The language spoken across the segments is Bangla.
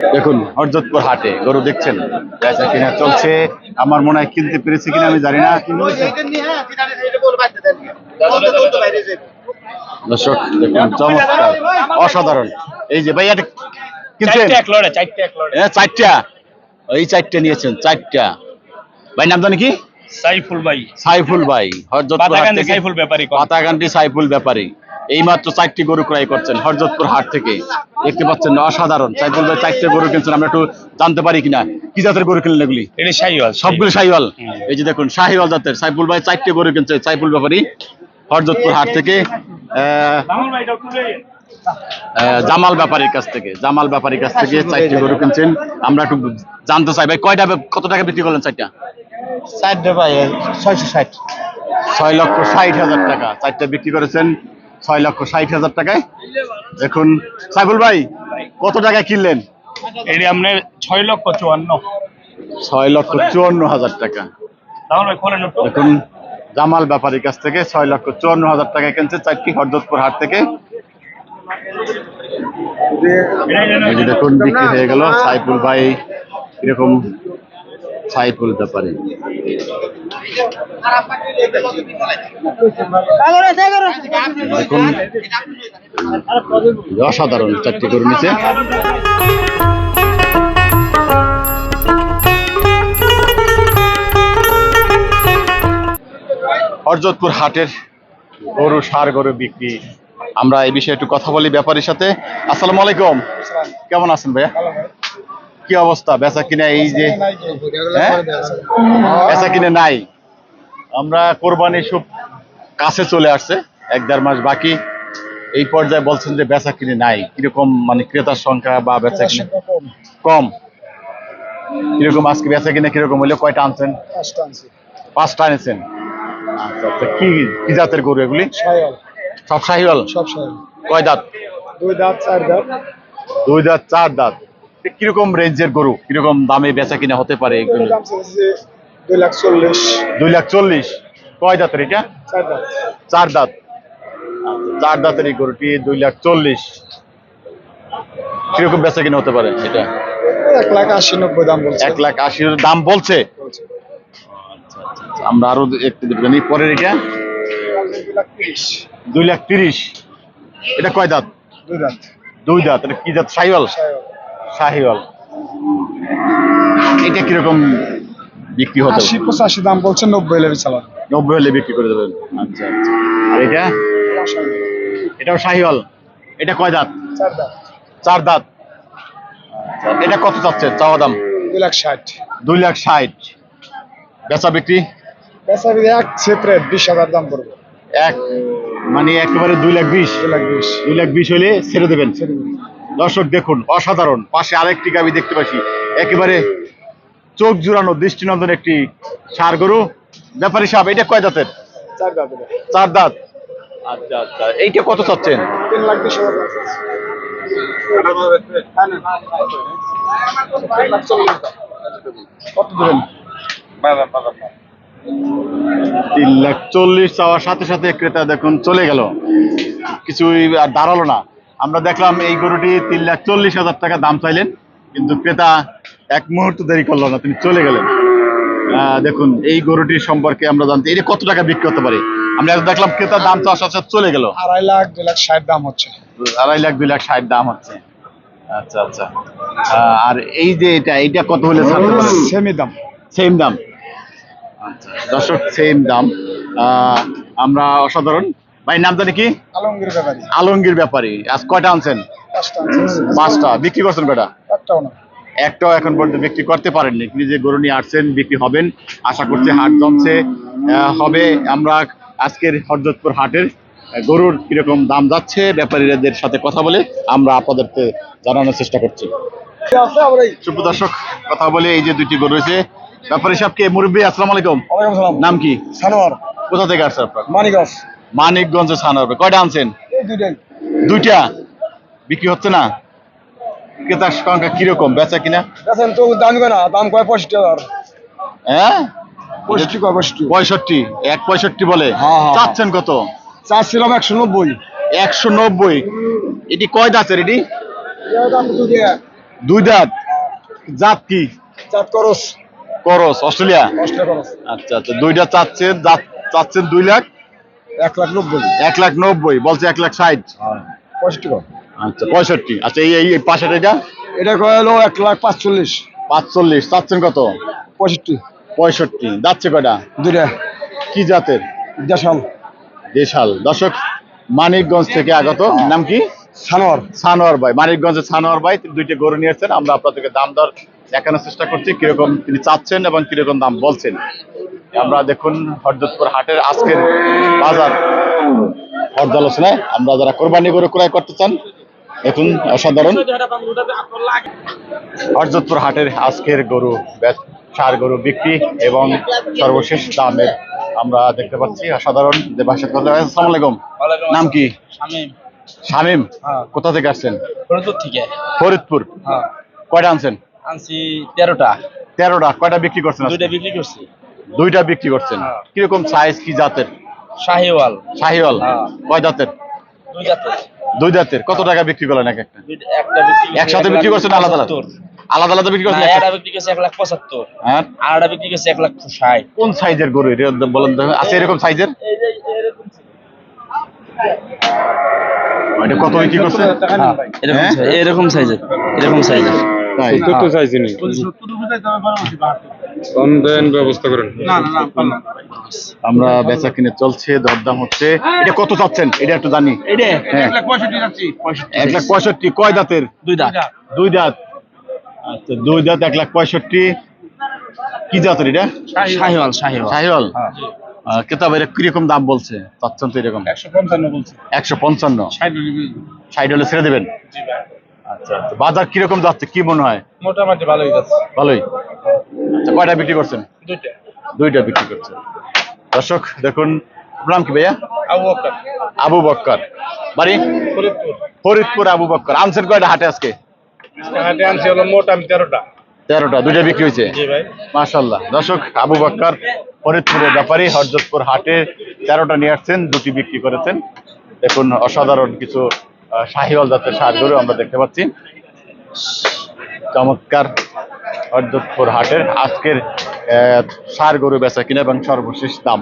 দেখুন হরজতপুর হাটে গরু দেখছেন? বেচা কিনা চলছে। আমার মনে হয় কিনতে পেরেছি কিনা আমি জানি না। দর্শক দেখুন চমৎকার অসাধারণ। এই যে ভাই এটা কিনছেন? চারটে চারটে নিয়েছেন চারটা। ভাই নাম জানি কি? সাইফুল ভাই। সাইফুল ভাই হরজতপুর সাইফুল ব্যাপারী। পাতাকান্দি সাইফুল ব্যাপারী। এই মাত্র চারটি গরু ক্রয় করছেন হরজতপুর হাট থেকে। দেখতে পাচ্ছেন অসাধারণ। সাইফুল ভাই চারটে গরু কিনছেন আমরা একটু জানতে পারি কিনা। কি জাতের গরু কিনলেন এগুলি? এটা শাহিওয়াল। সবগুলো শাহিওয়াল? এই যে দেখুন শাহিওয়াল জাতের। সাইফুল ভাই চারটে গরু কিনছে সাইফুল ব্যাপারী হরজতপুর হাট থেকে। জামাল ব্যাপারীর কাছ থেকে জামাল ব্যাপারীর কাছ থেকে চারটি গরু কিনছেন। আমরা একটু জানতে চাই ভাই কয়টা কত টাকা বিক্রি করলেন চারটা? চারটে ভাই ছয়শো ষাট। ছয় লক্ষ ষাট হাজার টাকা। চারটা বিক্রি করেছেন ছয় লক্ষ ষাট হাজার টাকায়। দেখুন সাইফুল ভাই কত টাকায় কিনলেন? এটা আপনার ছয় লক্ষ চুয়ান্ন। ছয় লক্ষ চুয়ান্ন হাজার টাকা। দেখুন জামাল ব্যাপারীর কাছ থেকে ছয় লক্ষ চুয়ান্ন হাজার টাকা কিনছে চারটি হরদতপুর হাট থেকে। দেখুন বিক্রি হয়ে গেল। সাইফুল ভাই এরকম সাইফুল ব্যাপারী। অসাধারণ চারটি গরু নিচে হাটের গরু, সার গরু বিক্রি। আমরা এই বিষয়ে একটু কথা বলি ব্যাপারীর সাথে। আসসালামু আলাইকুম। কেমন আছেন ভাইয়া? কি অবস্থা? বেচা কিনা এই যে হ্যাঁ? বেচা কিনে নাই। আমরা কোরবানি সব কাছে চলে আসছে এক দেড় মাস বাকি। এই পর্যায়ে বলছেন যে বেচা কিনে নাই। কীরকম মানে ক্রেতার সংখ্যা বা বেচা কিনে? কম। কীরকম আজকে বেচা কিনে কীরকম হইলে? কয়টা আনছেন? পাঁচটা এনেছেন আচ্ছা আচ্ছা। কি কি জাতের গরু এগুলি? সব শাহিওয়াল সব কয় দাঁত? দুই দাঁত চার দাঁত। দুই দাঁত চার দাঁত। কীরকম রেঞ্জের গরু? কীরকম দামে বেচা কিনা হতে পারে এগুলো? দুই লাখ চল্লিশ। দুই লাখ চল্লিশ। কয় দাঁতের এটা? চার দাঁত। চার দাঁত। আচ্ছা, দাঁতের এই গরুটি দুই লাখ চল্লিশ। কীরকম বেচা কিনা হতে পারে এটা? এক লাখ আশি নব্বই দাম বলছে। এক লাখ আশির দাম বলছে? বলছে। আচ্ছা, আমরা আরও একটু জানি পরের এটা। দুই লাখ তিরিশ। এটা কয় দাঁত? দুই দাঁত। দুই দাঁত। এটা কি জাত সাইওয়াল সাইওয়াল। শাহিওয়াল এটা কীরকম বিক্রি হতে আশি পঁচাশি দাম বলছে নব্বই লেবে চালান নব্বই হলে বিক্রি করে দেবেন। আচ্ছা আচ্ছা। আর এটা? এটাও শাহিওয়াল। এটা কয় দাঁত? চার দাঁত। চার দাঁত। এটা কত চাচ্ছে? চাওয়া দাম? দুই লাখ ষাট। দুই লাখ ষাট। বেচা বিক্রি? বেচা বিক্রি এক ক্ষেত্রে বিশ হাজার দাম পড়বে। এক? মানে একেবারে দুই লাখ বিশ? দুই লাখ বিশ। দুই লাখ বিশ হলে ছেড়ে দেবেন। দর্শক দেখুন অসাধারণ। পাশে আরেকটি গাবি দেখতে পাচ্ছি। একেবারে চোখ জুড়ানো দৃষ্টিনন্দন একটি সার গরু ব্যাপারী সাহেব এটা কয় দাঁতের? চার দাঁত চার দাঁত। আচ্ছা আচ্ছা। এইটা কত চাচ্ছেন? তিন লাখ বিশ। হ্যাঁ। কত দেবেন? তিন লাখ চল্লিশ চাওয়ার সাথে সাথে ক্রেতা দেখুন চলে গেল। কিছুই আর দাঁড়াল না। আমরা দেখলাম এই গরুটি তিন লাখ চল্লিশ হাজার টাকা দাম চাইলেন। কিন্তু ক্রেতা এক মুহূর্ত দেরি করল না তিনি চলে গেলেন। আহ, দেখুন এই গরুটির সম্পর্কে আমরা জানতে এটা কত টাকা বিক্রি হতে পারে? আমরা দেখলাম ক্রেতার দাম চাওয়ার সাথে সাথে চলে গেল। আড়াই লাখ দুই লাখ ষাট দাম হচ্ছে। আড়াই লাখ দুই লাখ ষাট দাম হচ্ছে। আচ্ছা আচ্ছা। আর এই যে এটা এটা কত হলে পারেন দাম। সেম দাম। আচ্ছা দর্শক সেম দাম। আহ, আমরা অসাধারণ ভাই নাম জানি কি? আলমগীর ব্যাপারী। আলমগীর ব্যাপারী। আজ কয়টা আনছেন? পাঁচটা বিক্রি করছেন কয়টা? একটাও না। একটাও এখন পর্যন্ত বিক্রি করতে পারেননি। যে গরু নিয়ে আসছেন বিক্রি হবেন। আশা করছি হাট জমছে। হবে আমরা আজকের হরজতপুর হাটের গরুর কীরকম দাম যাচ্ছে ব্যাপারীদের সাথে কথা বলে আমরা আপনাদেরকে জানানোর চেষ্টা করছি। দর্শক কথা বলে এই যে দুইটি গরু রয়েছে। ব্যাপারী সাহেবকে মুরব্বী আসসালামু আলাইকুম। নাম কি? সানোয়ার। কোথা থেকে আসছে আপনার? মানিকগঞ্জ মানিকগঞ্জে ছানার কয়টা আনছেন? দুইটা। বিক্রি হচ্ছে না? ক্রেতার সংখ্যা কীরকম? বেচা কিনা? দেখেন তো দাম কয় দাম কয় পঁয়ষট্টি হ্যাঁ? পঁয়ষট্টি কয় পঁয়ষট্টি। পঁয়ষট্টি। এক পঁয়ষট্টি বলে? হ্যাঁ, হ্যাঁ। চাচ্ছেন কত? চাচ্ছিলাম একশো নব্বই। একশো নব্বই। এটি কয় দাঁতের এটি? দুই দাঁত। জাত কি? করস। করস অস্ট্রেলিয়া? আচ্ছা আচ্ছা। দুইটা চাচ্ছেন চাচ্ছেন দুই লাখ। এক লাখ নব্বই। এক লাখ নব্বই বলছে এক লাখ ষাট। পঁয়ষট্টি আচ্ছা পঁয়ষট্টি। আচ্ছা এই এই পাশের এটা? হলো এক লাখ পাঁচচল্লিশ। পাঁচচল্লিশ চাচ্ছেন কত? পঁয়ষট্টি। পঁয়ষট্টি। যাচ্ছে কি জাতের? দেশাল। দেশাল। দর্শক মানিকগঞ্জ থেকে আগত। নাম কি? সানোয়ার। সানোয়ার ভাই। মানিকগঞ্জের সানোয়ার ভাই তিনি দুইটা গরু নিয়েছেন আমরা আপনাদেরকে দাম দর দেখানোর চেষ্টা করছি কীরকম তিনি চাচ্ছেন এবং কীরকম দাম বলছেন। আমরা দেখুন হরদতপুর হাটের আজকের বাজার। পর্যালোচনায় আমরা যারা কোরবানি গরু ক্রয় করতে চান দেখুন অসাধারণ। হরজতপুর হাটের আজকের গরু সার গরু বিক্রি এবং সর্বশেষ দামের আমরা দেখতে পাচ্ছি অসাধারণ। আসসালামু আলাইকুম। নাম কি? শামিম। হ্যাঁ। কোথা থেকে আসছেন? ফরিদপুর থেকে। ফরিদপুর। হ্যাঁ। কয়টা আনছেন? আনছি তেরোটা। তেরোটা কয়টা বিক্রি করছেন? দুইটা বিক্রি করছি। দুইটা বিক্রি করছেন। হ্যাঁ। কীরকম সাইজ কি জাতের? শাহিওয়াল। শাহিওয়াল। হ্যাঁ। কয় জাতের? দুই জাতের। দুই জাতের। কত টাকা বিক্রি করলেন এক একটা? একটা বিক্রি একসাথে বিক্রি করছেন আলাদা আলাদা? আলাদা আলাদা বিক্রি করছেন একটা? বিক্রি করছি এক লাখ পঁচাত্তর। হ্যাঁ আর? একটা বিক্রি করছি এক লাখ ষাট। কোন সাইজের গরু এটা বলেন তো। আছে এরকম সাইজের এটা কত বিক্রি করছেন হ্যাঁ? এরকম সাইজের এরকম সাইজের তাই? তো চাইছি নি কম ব্যবস্থা করেন। আমরা বেচা কিনে চলছে দরদাম হচ্ছে। এটা কত চাচ্ছেন এটা একটু জানি। হ্যাঁ। এক লাখ পঁয়ষট্টি কয় দাঁতের? দুই দাঁত। দুই দাঁত। আচ্ছা দুই দাঁত এক লাখ পঁয়ষট্টি। কি জাতের এটা? শাহিওয়াল। শাহিওয়াল সাহিওয়াল কেতাব এটা কীরকম দাম বলছে? চাচ্ছেন তো এরকম? একশো পঞ্চান্ন বলছি। একশো পঞ্চান্ন। ষাট হলে ছেড়ে দেবেন? আচ্ছা আচ্ছা। বাজার কীরকম যাচ্ছে কি মনে হয়? মোটামুটি ভালোই যাচ্ছে। ভালোই? আচ্ছা কয়টা বিক্রি করছেন? দুইটা। দুইটা বিক্রি করছেন। দর্শক দেখুন নাম কি ভাইয়া? আবু বকর আবু বক্কর। বাড়ি? ফরিদপুর। ফরিদপুর আবু বক্কর। আনছেন কয়টা হাটে আজকে? হাটে আনছি হলো মোটা আমি তেরোটা। তেরোটা দুইটা বিক্রি হয়েছে? মাশাল্লাহ দর্শক আবু বক্কর ফরিদপুরের ব্যাপারী হরজতপুর হাটে তেরোটা নিয়ে আসছেন দুটি বিক্রি করেছেন। দেখুন অসাধারণ কিছু শাহিওয়াল জাতের সার গরু আমরা দেখতে পাচ্ছি। চমৎকার হরজতপুর হাটের আজকের সার গরু বেচা কিনা এবং সর্বশেষ দাম।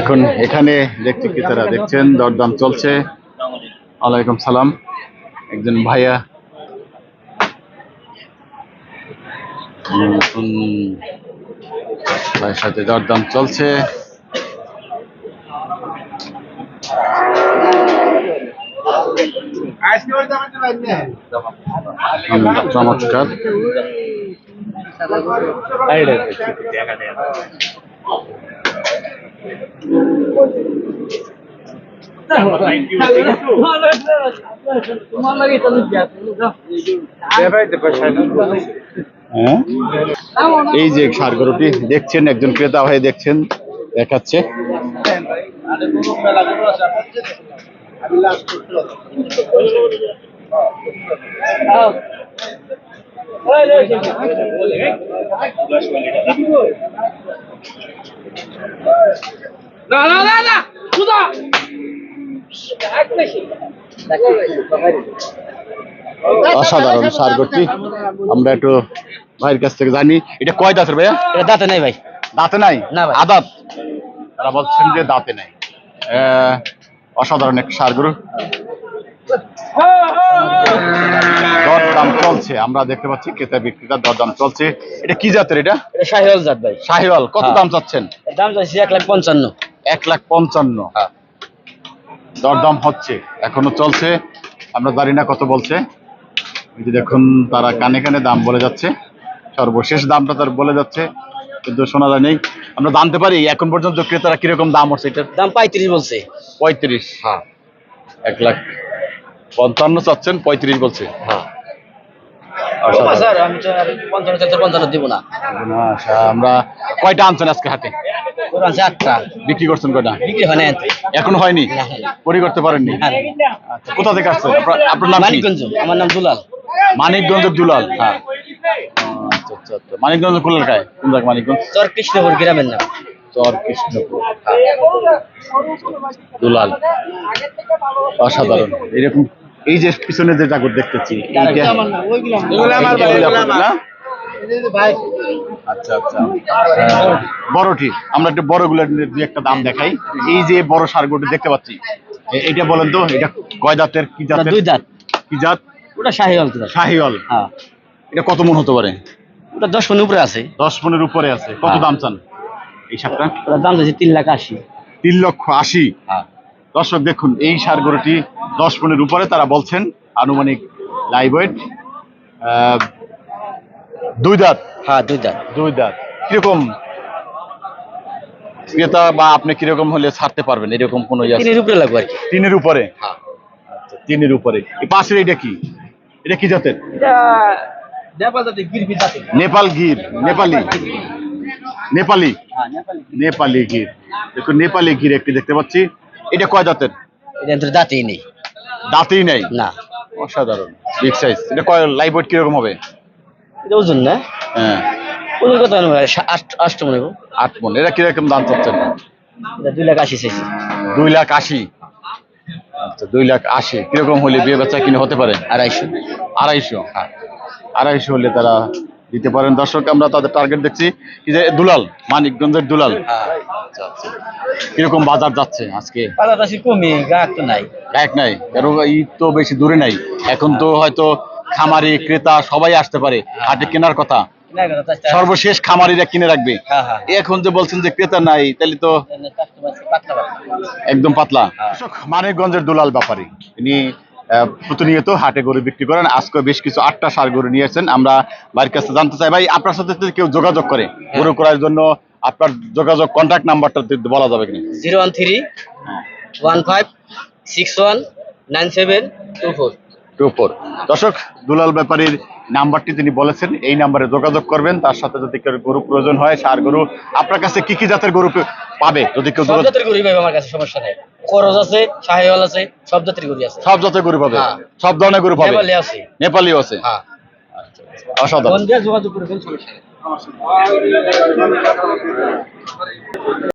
এখন এখানে দেখতে ক্রেতারা দেখছেন, দরদাম চলছে। ওয়ালাইকুম সালাম। একজন ভাইয়া। ভাইয়ের সাথে দরদাম চলছে। চমৎকার। হ্যাঁ? এই যে সার গরুটি দেখছেন একজন ক্রেতা হয়ে দেখছেন দেখাচ্ছে। অসাধারণ সার গরুটি আমরা একটু ভাইয়ের কাছ থেকে জানি। এটা কয় দাঁতের ভাইয়া? এটা দাঁতে নাই ভাই। দাঁতে নাই? না। আদাত তারা বলছেন যে দাঁতে নাই। অসাধারণ এক সার গরু দরদাম চলছে। আমরা দেখতে পাচ্ছি ক্রেতা বিক্রেতা দরদাম চলছে। এটা কি জাতের এটা? শাহিওয়াল জাত ভাই। শাহিওয়াল। কত হ্যাঁ। দাম চাচ্ছেন? দাম চাইছি এক লাখ পঞ্চান্ন। এক লাখ পঞ্চান্ন। হ্যাঁ। দরদাম হচ্ছে। এখনও চলছে। আমরা জানি না কত বলছে। দেখুন তারা কানে কানে দাম বলে যাচ্ছে। সর্বশেষ দামটা তার বলে যাচ্ছে। কিন্তু শোনা যায় নেই। আমরা জানতে পারি এখন পর্যন্ত ক্রেতারা কীরকম দাম হচ্ছে? এটার দাম পঁয়ত্রিশ বলছে। পঁয়ত্রিশ হ্যাঁ। এক লাখ পঞ্চান্ন চাচ্ছেন পঁয়ত্রিশ বলছে হ্যাঁ। অসাধারণ। স্যার আমি তো আর পঞ্চান্ন চাইতে পঞ্চান্ন দিব না। না, আমরা কয়টা আনছেন আজকে হাতে? ওর বিক্রি করছেন কয়টা? বিক্রি না এখনও হয়নি? না। পরি করতে পারেননি? কোথা থেকে আসছেন? আপনার- আপনার নাম মানিকগঞ্জ আমার নাম দুলাল। মানিকগঞ্জের দুলাল হ্যাঁ। আচ্ছা আচ্ছা আচ্ছা। মানিকগঞ্জ কোন জায়গা মানিকগঞ্জ? চর কৃষ্ণপুর গ্রামের নাম। চর কৃষ্ণপুর দুলাল। অসাধারণ। এরকম এই যে পিছনে যে জাগর দেখতেছি? আচ্ছা আচ্ছা। বড়টি। আমরা একটু বড়গুলো দুই একটা দাম দেখাই। এই যে বড় সারগুলো দেখতে পাচ্ছি। এটা বলেন তো এটা কয় দাঁতের কি জাতের? দুই দাঁত কি জাত? ওটা শাহিওয়াল। হ্যাঁ। এটা কত মন হতে পারে? ওটা দশ মন উপরে আছে। দশ মনের উপরে আছে। কত হ্যাঁ। দাম চান? এই সারটা? ওটার দাম দিয়েছে তিন লাখ আশি। তিন লক্ষ আশি? হ্যাঁ। দর্শক দেখুন এই সার গরুটি দশ মনের উপরে তারা বলছেন আনুমানিক লাইভ ওয়েট দুই দাঁত। হ্যাঁ দুই দাঁত। দুই দাঁত। কীরকম ক্রেতা বা আপনি কীরকম হলে ছাড়তে পারবেন? এরকম কোনো ইয়ে? তিনের উপরে লাগবে আর কি। তিনের উপরে? হ্যাঁ। আচ্ছা, তিনের উপরে। এই পাশের এটা কি? এটা কি জাতের? এটা নেপাল গির নেপালি নেপালি। হ্যাঁ নেপালি নেপালি গির। দেখুন নেপালি গির একটি দেখতে পাচ্ছি। এটা কয় এটা কিন্তু দাঁতই নেই। দাঁতেই নাই? না। অসাধারণ। বিগ সাইজ এটা কয় লাইভ ওয়েট কীরকম হবে? এটা ওজন না? হ্যাঁ। ওজন কত মনে আট মন। এরা কীরকম দাম চাচ্ছেন? এটা দুই লাখ আশি চাইছি। দুই লাখ আশি? আচ্ছা দুই লাখ আশি। কীরকম হলে বিয়ে বাচ্চা কিনে হতে পারে? আড়াইশো। আড়াইশো আড়াইশো হলে তারা দিতে পারেন। দর্শক আমরা তাদের টার্গেট দেখছি কি যে দুলাল মানিকগঞ্জের দুলাল। হ্যাঁ আচ্ছা আচ্ছা। কীরকম বাজার যাচ্ছে আজকে? কমে গাছ তো নাই। কারণ ঈদ তো বেশি দূরে নাই। এখন তো হয়তো খামারি ক্রেতা সবাই আসতে পারে হাটে কেনার কথা। সর্বশেষ খামারিরা কিনে রাখবে। হ্যাঁ হ্যাঁ এখন যে বলছেন যে ক্রেতা নাই তাহলে তো একদম পাতলা। হ্যাঁ। মানিকগঞ্জের দুলাল ব্যাপারে তিনি আহ, প্রতিনিয়ত হাটে গরু বিক্রি করেন। আজকে বেশ কিছু আটটা সার গরু নিয়ে এসেছেন আমরা বাড়ির কাছে জানতে চাই ভাই আপনার সাথে যদি কেউ যোগাযোগ করে গরু করার জন্য আপনার যোগাযোগ কন্ট্যাক্ট নাম্বারটা বলা যাবে কিনা? Zero one three one five six one nine seven two four. Two four. দর্শক দুলাল ব্যাপারীর নাম্বারটি তিনি বলেছেন এই নাম্বারে যোগাযোগ করবেন। তার সাথে যদি কেউ গরু প্রয়োজন হয় সার গরু আপনার কাছে কি কি জাতের গরু পাবে? যদি কেউ গরু পাবে আমার কাছে সমস্যা নেই। খরচ আছে শাহিওয়াল আছে সব জাতের গরু আছে। সব জাতের গরু পাবে? হ্যাঁ। সব ধরনের গরু পাবে? নেপালি আছে। নেপালিও আছে? হ্যাঁ। অসাধারণ। যোগাযোগ করে